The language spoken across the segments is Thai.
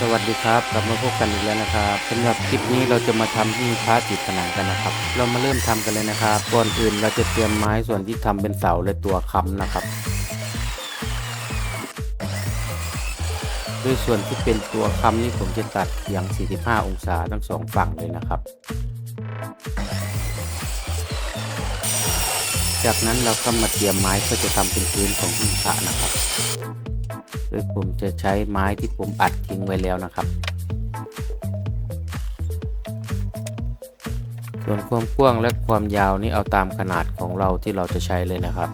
สวัสดีครับกลับมาพบกันอีกแล้วนะครับสำหรับคลิปนี้เราจะมาทำที่พระติดผนังกันนะครับ เรามาเริ่มทำกันเลยนะครับก่อนอื่นเราจะเตรียมไม้ส่วนที่ทำเป็นเสาและตัวค้ำนะครับโดยส่วนที่เป็นตัวค้ำนี่ผมจะตัดเอียง 45 องศาทั้งสองฝั่งเลยนะครับ จากนั้นเราก็มาเตรียมไม้เพื่อจะทำเป็นพื้นของหิ้งพระนะครับ ยผมจะใช้ไม้ที่ผมอัดทิ้งไว้แล้วนะครับ ส่วนความกว้างและความยาวนี่เอาตามขนาดของเราที่เราจะใช้เลยนะครับ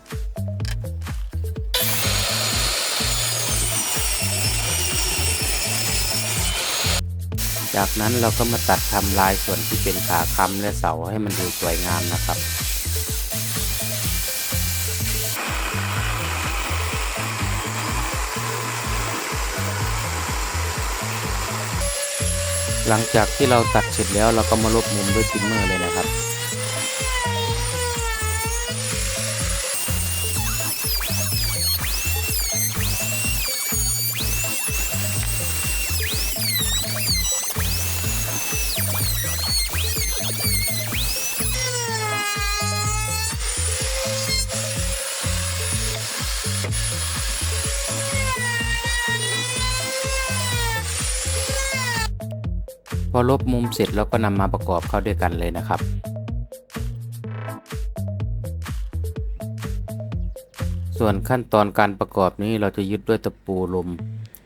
จากนั้นเราก็มาตัดทำลายส่วนที่เป็นขาค้ำและเสาให้มันดูสวยงามนะครับ หลังจากที่เราตัดเสร็จแล้วเราก็มาลบมุมด้วยทิมเมอร์เลยนะครับ พอลบมุมเสร็จเราก็นำมาประกอบเข้าด้วยกันเลยนะครับ ส่วนขั้นตอนการประกอบนี้เราจะยึดด้วยตะปูลม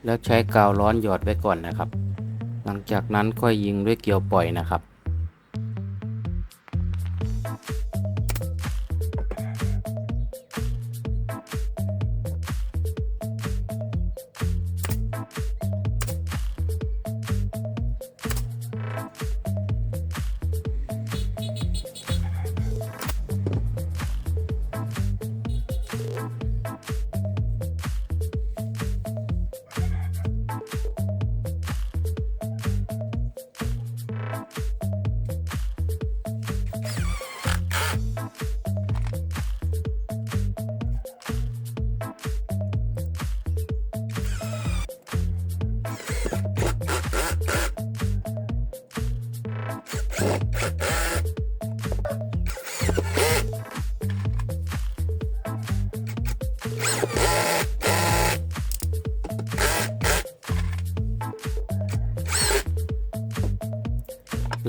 แล้วใช้กาวร้อนหยอดไว้ก่อนนะครับ หลังจากนั้นค่อยยิงด้วยเกลียวปล่อยนะครับ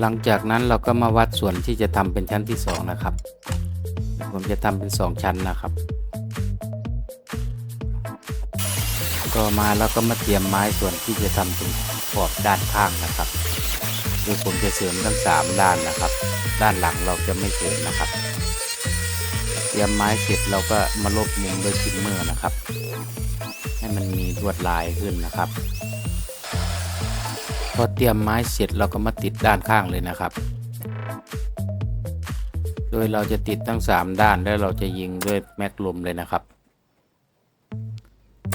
หลังจากนั้นเราก็มาวัดส่วนที่จะทำเป็นชั้นที่สองนะครับ ผมจะทำเป็นสองชั้นนะครับ ต่อมาเราก็มาเตรียมไม้ส่วนที่จะทำเป็นขอบด้านข้างนะครับโดยผมจะเสริมทั้งสามด้านนะครับ ด้านหลังเราจะไม่เสริมนะครับ เตรียมไม้เสร็จเราก็มาลบมุมด้วยทิมเมอร์นะครับ ให้มันมีลวดลายขึ้นนะครับ อเตรียมไม้เสร็จเราก็มาติดด้านข้างเลยนะครับ โดยเราจะติดทั้ง 3 ด้านแล้วเราจะยิงด้วยแม็กลมเลยนะครับ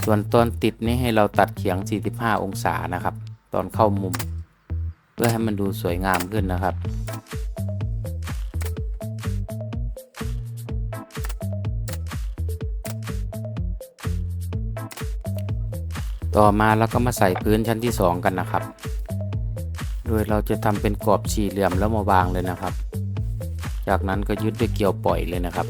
ส่วนตอนติดนี้ให้เราตัดเฉียง 45 องศานะครับ ตอนเข้ามุม เพื่อให้มันดูสวยงามขึ้นนะครับต่อมาเราก็มาใส่พื้นชั้นที่ 2 กันนะครับ โดยเราจะทำเป็นกรอบสี่เหลี่ยมแล้วมาวางเลยนะครับ จากนั้นก็ยึดด้วยเกลียวปล่อยเลยนะครับ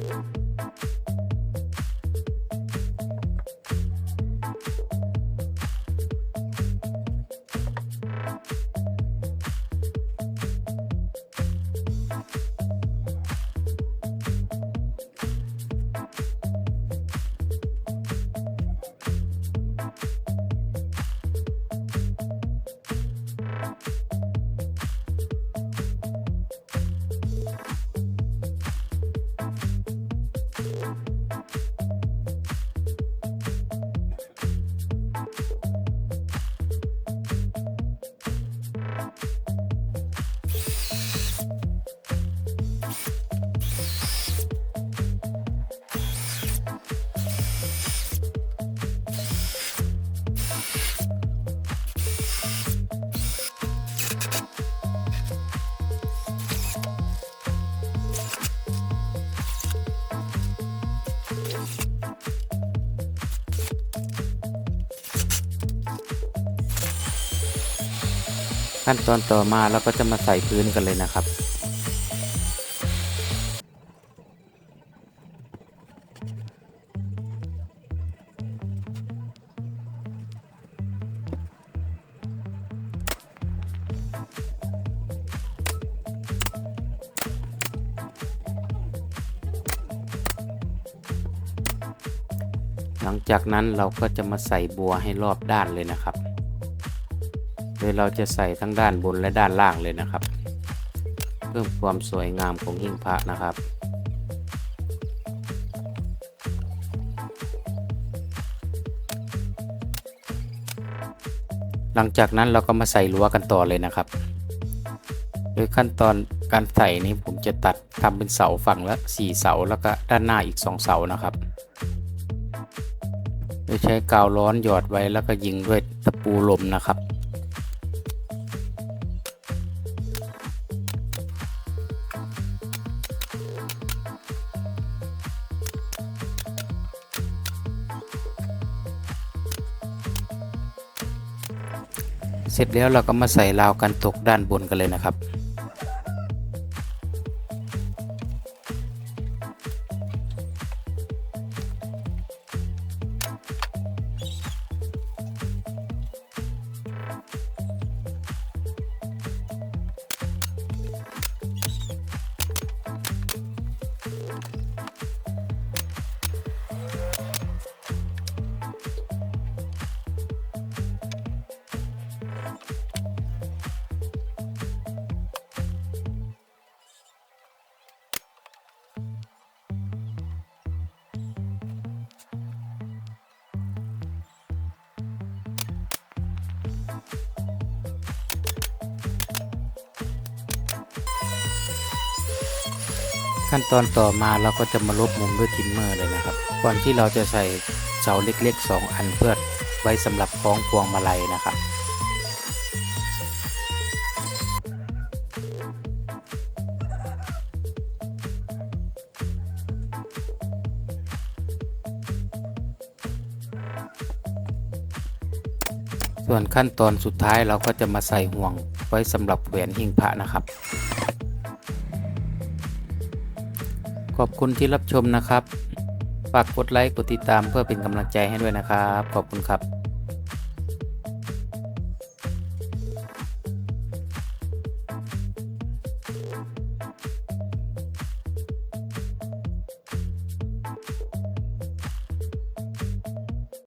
ขั้นตอนต่อมาเราก็จะมาใส่พื้นกันเลยนะครับหลังจากนั้นเราก็จะมาใส่บัวให้รอบด้านเลยนะครับ ดยเราจะใส่ทั้งด้านบนและด้านล่างเลยนะครับ เพิ่มความสวยงามของหิ้งพระนะครับหลังจากนั้นเราก็มาใส่รั้วกันต่อเลยนะครับ โดยขั้นตอนการใส่นี้ผมจะตัดทำเป็นเสาฝั่งละ 4 เสาแล้วก็ด้านหน้าอีก 2 เสานะครับ โดยใช้กาวร้อนหยอดไว้แล้วก็ยิงด้วยตะปูลมนะครับ เสร็จแล้วเราก็มาใส่ราวกันตกด้านบนกันเลยนะครับ ขั้นตอนต่อมาเราก็จะมาลบมุมด้วยทิมเมอร์เลยนะครับ ก่อนที่เราจะใส่เสาเล็กๆ 2 อันเพื่อไว้สำหรับคล้องพวงมาลัยนะครับส่วนขั้นตอนสุดท้ายเราก็จะมาใส่ห่วงไว้สำหรับแหวนหิ้งพระนะครับ อบคุณที่รับชมนะครับ ฝากกดไลค์กดติดตามเพื่อเป็นกำลังใจให้ด้วยนะครับ ขอบคุณครับ